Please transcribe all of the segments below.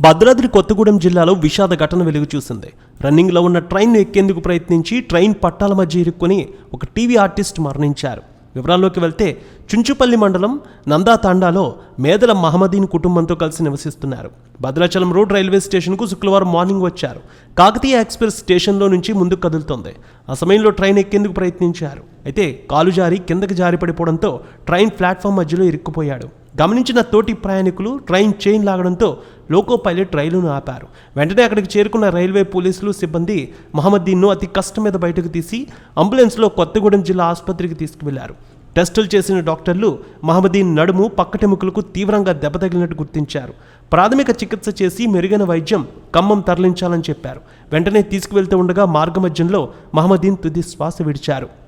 భద్రాద్రి కొత్తగూడెం జిల్లాలో విషాద ఘటన వెలుగు చూసింది. రన్నింగ్లో ఉన్న ట్రైన్ను ఎక్కేందుకు ప్రయత్నించి ట్రైన్ పట్టాల మధ్య ఇరుక్కొని ఒక టీవీ ఆర్టిస్ట్ మరణించారు. వివరాల్లోకి వెళ్తే చుంచుపల్లి మండలం నందా తాండాలో మేదల మహమ్మదీన్ కుటుంబంతో కలిసి నివసిస్తున్నారు. భద్రాచలం రోడ్ రైల్వే స్టేషన్కు శుక్రవారం మార్నింగ్ వచ్చారు. కాకతీయ ఎక్స్ప్రెస్ స్టేషన్లో నుంచి ముందుకు కదులుతోంది. ఆ సమయంలో ట్రైన్ ఎక్కేందుకు ప్రయత్నించారు. అయితే కాలు జారి కిందకి జారి పడిపోవడంతో ట్రైన్ ప్లాట్ఫామ్ మధ్యలో ఇరుక్కుపోయాడు. గమనించిన తోటి ప్రయాణికులు ట్రైన్ చైన్ లాగడంతో లోకో పైలట్ రైలును ఆపారు. వెంటనే అక్కడికి చేరుకున్న రైల్వే పోలీసులు సిబ్బంది మహమ్మద్దీన్ను అతి కష్టం మీద బయటకు తీసి అంబులెన్స్లో కొత్తగూడెం జిల్లా ఆసుపత్రికి తీసుకువెళ్ళారు. టెస్టులు చేసిన డాక్టర్లు మహమ్మదీన్ నడుము పక్కటెముకలకు తీవ్రంగా దెబ్బతగిలినట్టు గుర్తించారు. ప్రాథమిక చికిత్స చేసి మెరుగైన వైద్యం ఖమ్మం తరలించాలని చెప్పారు. వెంటనే తీసుకువెళ్తూ ఉండగా మార్గమధ్యంలో మహమ్మదీన్ తుది శ్వాస విడిచారు.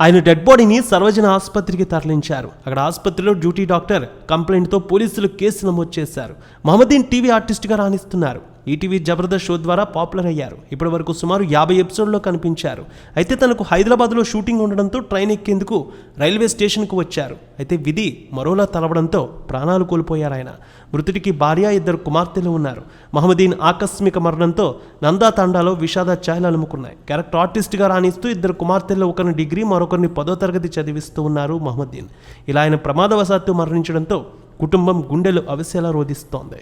ఆయన డెడ్ బాడీని సర్వజన ఆసుపత్రికి తరలించారు. అక్కడ ఆసుపత్రిలో డ్యూటీ డాక్టర్ కంప్లైంట్తో పోలీసులు కేసు నమోదు చేశారు. మహమ్మదీన్ టీవీ ఆర్టిస్ట్గా రాణిస్తున్నారు. ఈటీవీ జబర్దస్త్ షో ద్వారా పాపులర్ అయ్యారు. ఇప్పటి వరకు సుమారు యాభై ఎపిసోడ్లో కనిపించారు. అయితే తనకు హైదరాబాద్లో షూటింగ్ ఉండడంతో ట్రైన్ ఎక్కేందుకు రైల్వే స్టేషన్కు వచ్చారు. అయితే విధి మరోలా తలవడంతో ప్రాణాలు కోల్పోయారు ఆయన. మృతుడికి భార్య ఇద్దరు కుమార్తెలు ఉన్నారు. మహమ్మదీన్ ఆకస్మిక మరణంతో నందా తండాలో విషాద ఛాయలు అలుముకున్నాయి. క్యారెక్టర్ ఆర్టిస్ట్గా రాణిస్తూ ఇద్దరు కుమార్తెల్లో ఒకరిని డిగ్రీ మరొకరిని పదో తరగతి చదివిస్తూ ఉన్నారు మహమ్మదీన్. ఇలా ఆయన ప్రమాదవశాత్తు మరణించడంతో కుటుంబం గుండెలు అవిసేలా రోధిస్తోంది.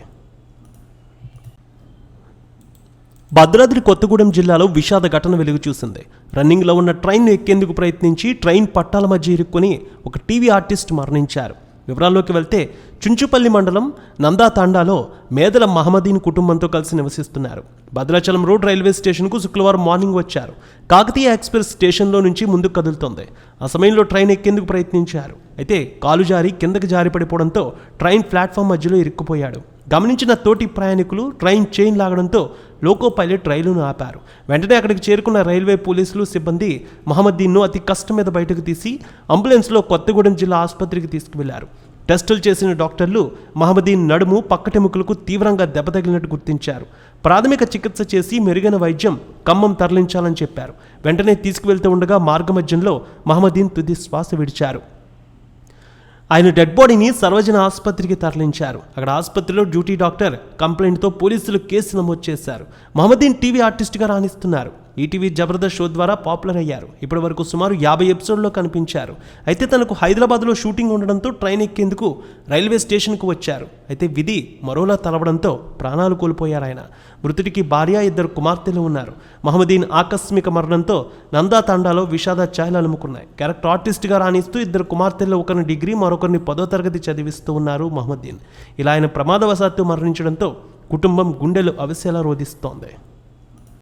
భద్రాద్రి కొత్తగూడెం జిల్లాలో విషాద ఘటన వెలుగు చూసింది. రన్నింగ్లో ఉన్న ట్రైన్ను ఎక్కేందుకు ప్రయత్నించి ట్రైన్ పట్టాల మధ్య ఇరుక్కొని ఒక టీవీ ఆర్టిస్ట్ మరణించారు. వివరాల్లోకి వెళ్తే చుంచుపల్లి మండలం నందాతాండాలో మేదల మహమదీన్ కుటుంబంతో కలిసి నివసిస్తున్నారు. భద్రాచలం రోడ్ రైల్వే స్టేషన్కు శుక్రవారం మార్నింగ్ వచ్చారు. కాకతీయ ఎక్స్ప్రెస్ స్టేషన్లో నుంచి ముందుకు కదులుతోంది. ఆ సమయంలో ట్రైన్ ఎక్కేందుకు ప్రయత్నించారు. అయితే కాలు జారి కిందకి జారి పడిపోవడంతో ట్రైన్ ప్లాట్ఫామ్ మధ్యలో ఇరుక్కుపోయాడు. గమనించిన తోటి ప్రయాణికులు ట్రైన్ చైన్ లాగడంతో లోకో పైలట్ రైలును ఆపారు. వెంటనే అక్కడికి చేరుకున్న రైల్వే పోలీసులు సిబ్బంది మహమ్మద్దీన్ను అతి కష్టం మీద బయటకు తీసి అంబులెన్స్లో కొత్తగూడెం జిల్లా ఆసుపత్రికి తీసుకువెళ్ళారు. టెస్టులు చేసిన డాక్టర్లు మహమ్మదీన్ నడుము పక్కటెముకలకు తీవ్రంగా దెబ్బతగిలినట్టు గుర్తించారు. ప్రాథమిక చికిత్స చేసి మెరుగైన వైద్యం ఖమ్మం తరలించాలని చెప్పారు. వెంటనే తీసుకువెళ్తూ ఉండగా మార్గమధ్యంలో మహమ్మదీన్ తుది శ్వాస విడిచారు. ఆయన డెడ్ బాడీని సర్వజన ఆసుపత్రికి తరలించారు. అక్కడ ఆసుపత్రిలో డ్యూటీ డాక్టర్ కంప్లైంట్తో పోలీసులు కేసు నమోదు చేశారు. మహమ్మదీన్ టీవీ ఆర్టిస్ట్గా రాణిస్తున్నారు. ఈటీవీ జబర్దస్త్ షో ద్వారా పాపులర్ అయ్యారు. ఇప్పటి వరకు సుమారు యాభై ఎపిసోడ్లో కనిపించారు. అయితే తనకు హైదరాబాద్లో షూటింగ్ ఉండడంతో ట్రైన్ ఎక్కేందుకు రైల్వే స్టేషన్కు వచ్చారు. అయితే విధి మరోలా తలవడంతో ప్రాణాలు కోల్పోయారు ఆయన. మృతుడికి భార్య ఇద్దరు కుమార్తెలు ఉన్నారు. మహమ్మదీన్ ఆకస్మిక మరణంతో నందా తండాలో విషాద ఛాయలు అలుముకున్నాయి. క్యారెక్టర్ ఆర్టిస్ట్గా రాణిస్తూ ఇద్దరు కుమార్తెల్లో ఒకరిని డిగ్రీ మరొకరిని పదో తరగతి చదివిస్తూ ఉన్నారు మహమ్మదీన్. ఇలా ఆయన ప్రమాదవశాత్తు మరణించడంతో కుటుంబం గుండెలు అవిసేలా రోధిస్తోంది.